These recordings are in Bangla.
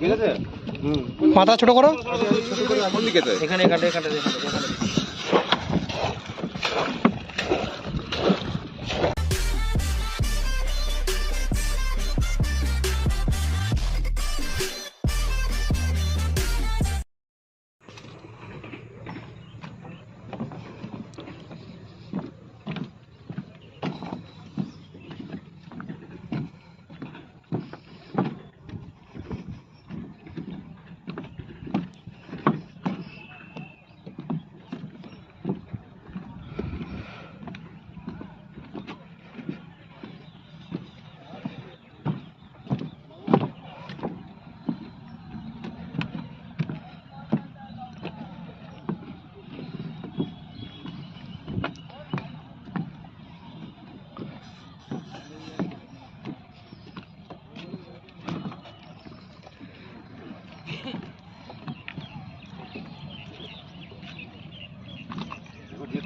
ঠিক আছে? মাথা ছোট করো। কোন দিকে এখানে এখানে এখানে।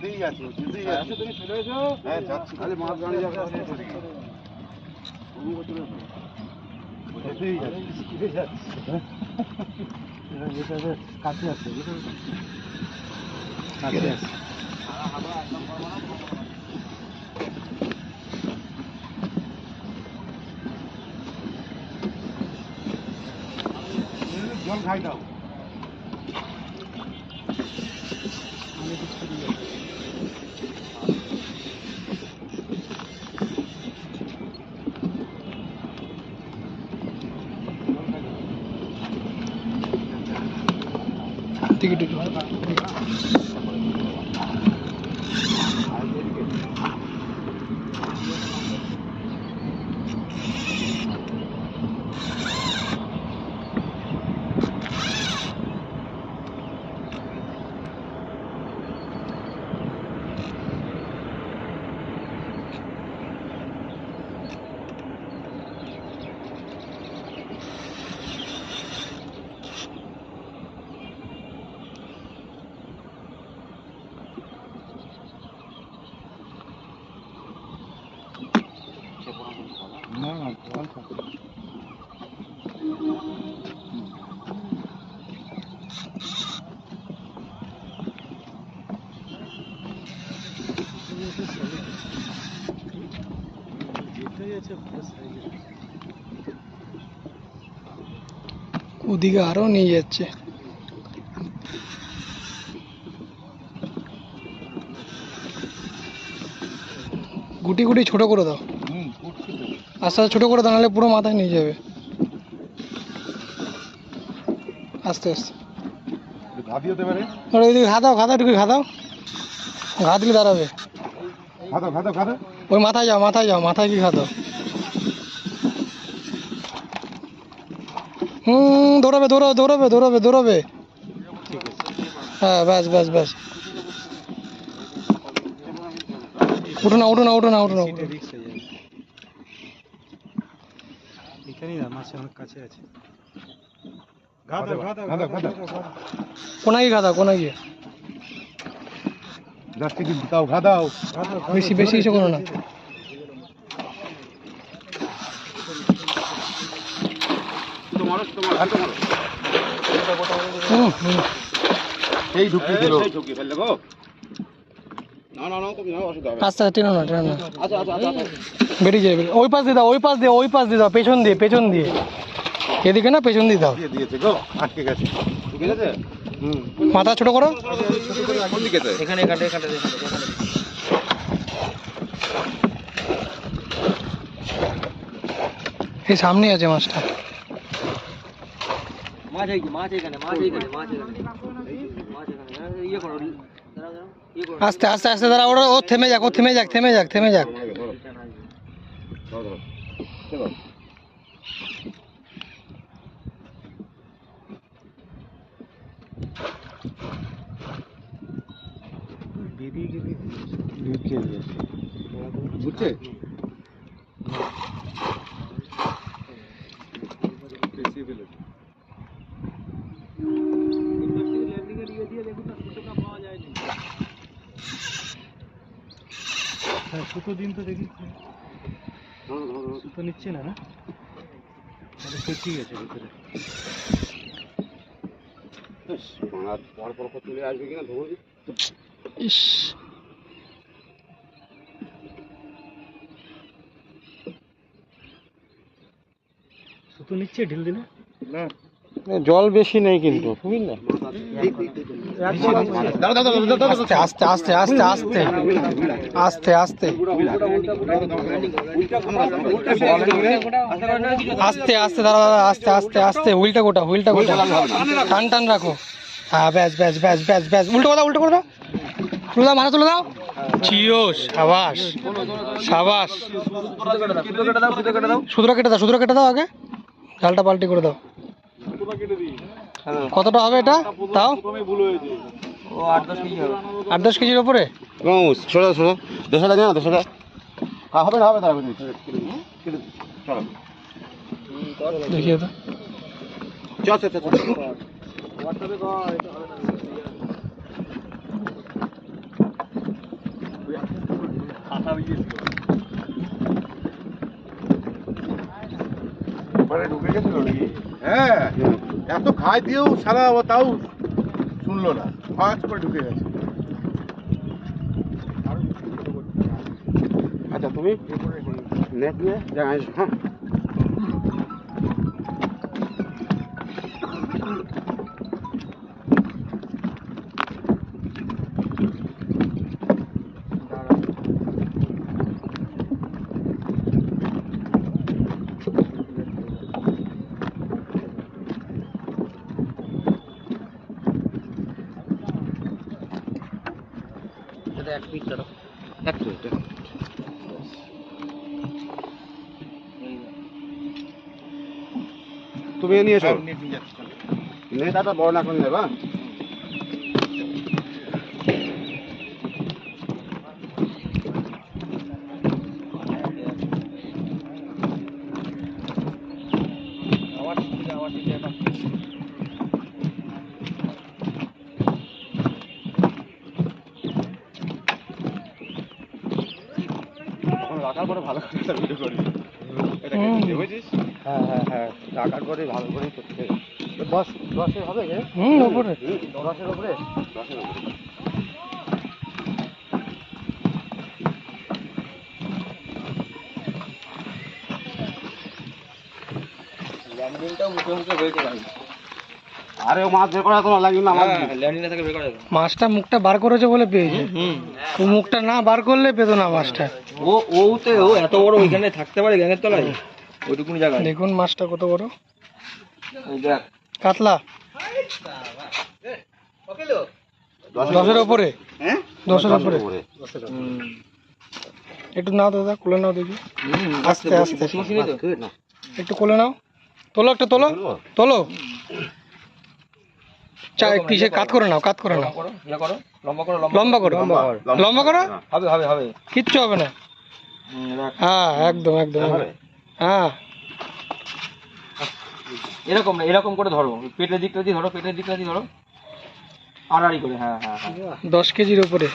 যেতেই আছে ও যেতেই আছে তুমি চলে এসো। হ্যাঁ যাচ্ছি। মাছ গাড়ি যাবে। যেতেই আছে কাছে আছে কাছে আছে। জল খাই দাও। व्यक्ति की না ওদিকে আরও নিয়ে যাচ্ছে। গুটি গুটি ছোট করে দাও। আস্তে আস্তে ছোট করে দাঁড়ালে পুরো মাথায় নিয়ে যাবে। আস্তে আস্তে। আর ওইদিকে ঘা দাও ঘা দাও ঘা দাও। ঘা দিলে দাঁড়াবে। ওই মাথায় যাও মাথায় যাও মাথায় কি ঘা দাও। হুম দৌড়াবে দৌড়াবে দৌড়াবে দৌড়াবে দৌড়াবে। হ্যাঁ ব্যাস ব্যাস ব্যাস। উঠো না উঠো না উঠো না উঠো না। উঠো না। মাছ অনেক কাছে আছে। ঘা দাও ঘা দাও ঘা দাও ঘা দাও। গিয়ে ঘা দাও দশ কেজি দাও। ঘা দাও বেশি বেশি কিছু করো না। সেই ঢুকিয়ে দিল। ঢুকিয়ে ফেললে গো। আস্তে টেনো না টেনো না আচ্ছা আচ্ছা আচ্ছা আচ্ছা। বেরিয়ে যাবে ওই পাশ দিয়ে দাও ওই পাশ দিয়ে ওই পাশ দিয়ে দাও পেছন দিয়ে পেছন দিয়ে। এদিকে না পেছন দিয়ে দাও। দিয়ে দিয়েছে গো আটকে গেছে। ঠিক আছে? হুম। মাথা ছোট করো। এখানে এখানে এখানে এই সামনে আছে মাছটা। মাছ মাছ এখানে মাছ এখানে মাছ এখানে। মাছ এখানে ইয়ে করো দাঁড়াও দাঁড়াও ইয়ে করো আস্তে আস্তে আস্তে দাঁড়া ওরা ও থেমে যাক ও থেমে যাক থেমে যাক থেমে যাক। ধরো হ্যাঁ সুতো দিন তো দেখি। সুতো নিচ্ছে না না? ঠিক আছে ভিতরে। পর পর আসবে ইস। সুতো নিচ্ছে ঢিল জল বেশি নেই কিন্তু বুঝলেন আস্তে আস্তে আস্তে আস্তে। আস্তে আস্তে। আস্তে আস্তে দাঁড়া দাদা আস্তে আস্তে আস্তে। হুইলটা গোটা হুইলটা গোটা। টান টান রাখো। হ্যাঁ ব্যাস ব্যাস ব্যাস ব্যাস ব্যাস। উল্টো কথা উল্টো করে দাও তুলে দাও মাথা তুলে দাও। চিও সাবাস সাবাস। সুতরা কেটে দাও সুতরা কেটে দাও আগে। জালটা পাল্টি করে দাও। কতটা হবে এটা? তাও? ও আট দশ কেজি আট দশ কেজির ওপরে? ছোটো ছোটো দেশটা জানো দেশটা হবে না হবে তারা চলো দেখিয়ে তো চল চল চল ঢুকে গেছিল নাকি? হ্যাঁ। এত খাই দিয়েও সারা তাও শুনলো না। ফাঁস করে ঢুকে গেছে। আচ্ছা তুমি হ্যাঁ। এক মিনিট ধরো এক মিনিট এক মিনিট। তুমি নিয়ে এসো। নেটাটা বড় না করে নেবা ভালো করে একটা ভিডিও করবি এটা কি বুঝেছিস হ্যাঁ হ্যাঁ হ্যাঁ রাখার পরে ভালো করে করতে। দশ দশে হবে রে? হুম ওপরে। দশের উপরে দশের উপরে ল্যান্ডিংটাও মুখে মুখে হয়েছে ভাই। আরে মাছ বের করা তো লাগবে না আমার হ্যাঁ ল্যান্ডিংটা থেকে বের করা যাবে মাছটা মুখটা বার করেছে বলে পেয়েছে। ও মুখটা না বার করলে পেতো না মাছটা। ও ওতে ও এত বড় ওইখানে থাকতে পারে গ্যাংয়ের তলায়? ওইটুকুনি জায়গায়। দেখুন মাছটা কত বড়। কাতলা। দশের ওপরে? হ্যাঁ? দশের ওপরে। উপরে একটু নাও দাদা কোলে নাও দেখি। আস্তে আস্তে একটু কোলে নাও। তোলো একটা তোলো? তোলো। কিসে কাত করে নাও কাত করে নাও। করো লম্বা করো লম্বা করো। লম্বা, লম্বা করো? হবে হবে হবে। কিচ্ছু হবে না। হ্যাঁ একদম একদম? হ্যাঁ। এরকম না এরকম করে ধরো। পেটের দিকটা দিয়ে ধরো পেটের দিকটা দিয়ে ধরো। আড়াআড়ি করে হ্যাঁ হ্যাঁ হ্যাঁ। দশ কেজির ওপরে